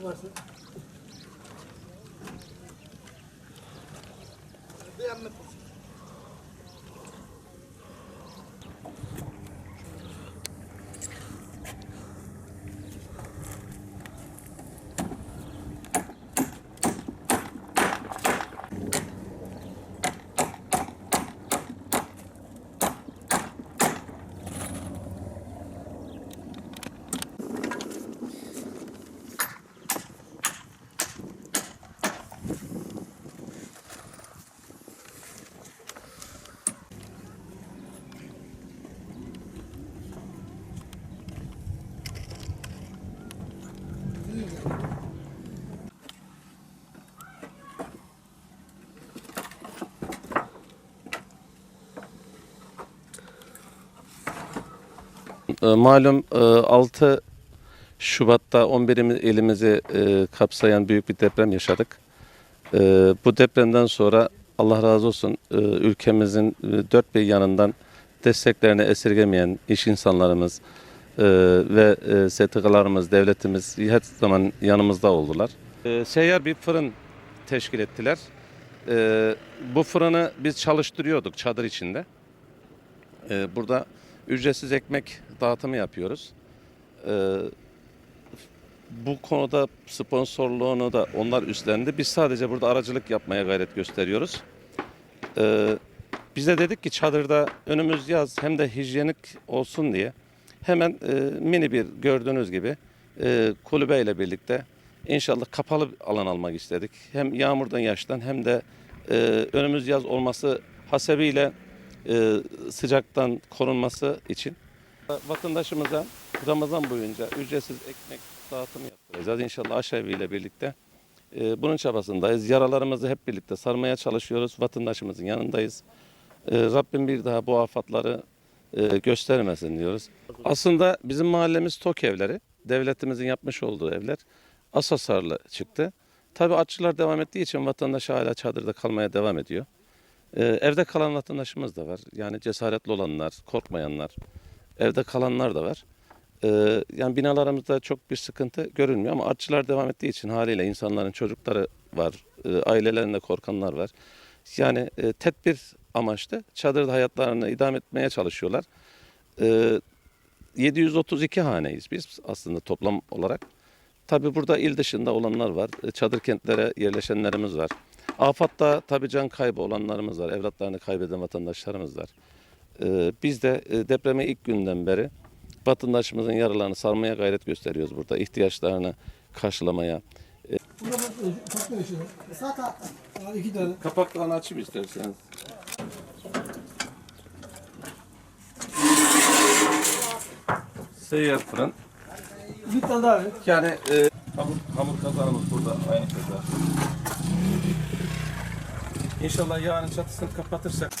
E, Malum e, 6 Şubat'ta 11 ilimizi e, kapsayan büyük bir deprem yaşadık. E, Bu depremden sonra Allah razı olsun e, ülkemizin e, dört bir yanından desteklerini esirgemeyen iş insanlarımız e, ve e, STK'larımız, devletimiz her zaman yanımızda oldular. E, Seyyar bir fırın teşkil ettiler. E, Bu fırını biz çalıştırıyorduk çadır içinde. E, Burada ücretsiz ekmek dağıtımı yapıyoruz. Ee, bu konuda sponsorluğunu da onlar üstlendi. Biz sadece burada aracılık yapmaya gayret gösteriyoruz. Ee, biz de dedik ki çadırda önümüz yaz hem de hijyenik olsun diye hemen e, mini bir gördüğünüz gibi e, kulübeyle birlikte inşallah kapalı alan almak istedik. Hem yağmurdan yaştan hem de e, önümüz yaz olması hasebiyle sıcaktan korunması için vatandaşımıza Ramazan boyunca ücretsiz ekmek dağıtımı yaptıracağız. İnşallah aşevi ile birlikte e, bunun çabasındayız. Yaralarımızı hep birlikte sarmaya çalışıyoruz. Vatandaşımızın yanındayız. E, Rabbim bir daha bu afatları e, göstermesin diyoruz. Aslında bizim mahallemiz TOK evleri. Devletimizin yapmış olduğu evler. Az hasarlı çıktı. Tabii açılar devam ettiği için vatandaş hala çadırda kalmaya devam ediyor. Ee, evde kalan vatandaşımız da var. Yani cesaretli olanlar, korkmayanlar. Evde kalanlar da var. Ee, yani binalarımızda çok bir sıkıntı görünmüyor ama artçılar devam ettiği için haliyle insanların çocukları var. Ee, ailelerinde korkanlar var. Yani e, tedbir amaçlı çadırda hayatlarını idame etmeye çalışıyorlar. Ee, 732 haneyiz biz aslında toplam olarak. Tabi burada il dışında olanlar var. E, Çadır kentlere yerleşenlerimiz var. Afatta tabi can kaybı olanlarımız var. Evlatlarını kaybeden vatandaşlarımız var. Ee, biz de e, depreme ilk günden beri vatandaşımızın yaralarını sarmaya gayret gösteriyoruz burada. ihtiyaçlarını karşılamaya. Tarafta. Aa, iki tane. Kapaklarını açayım isterseniz. Seyyar fırın. Bir tane daha ver. Yani e, hamur, hamur kazanımız burada aynı kazan. İnşallah yağının çatısını kapatırsak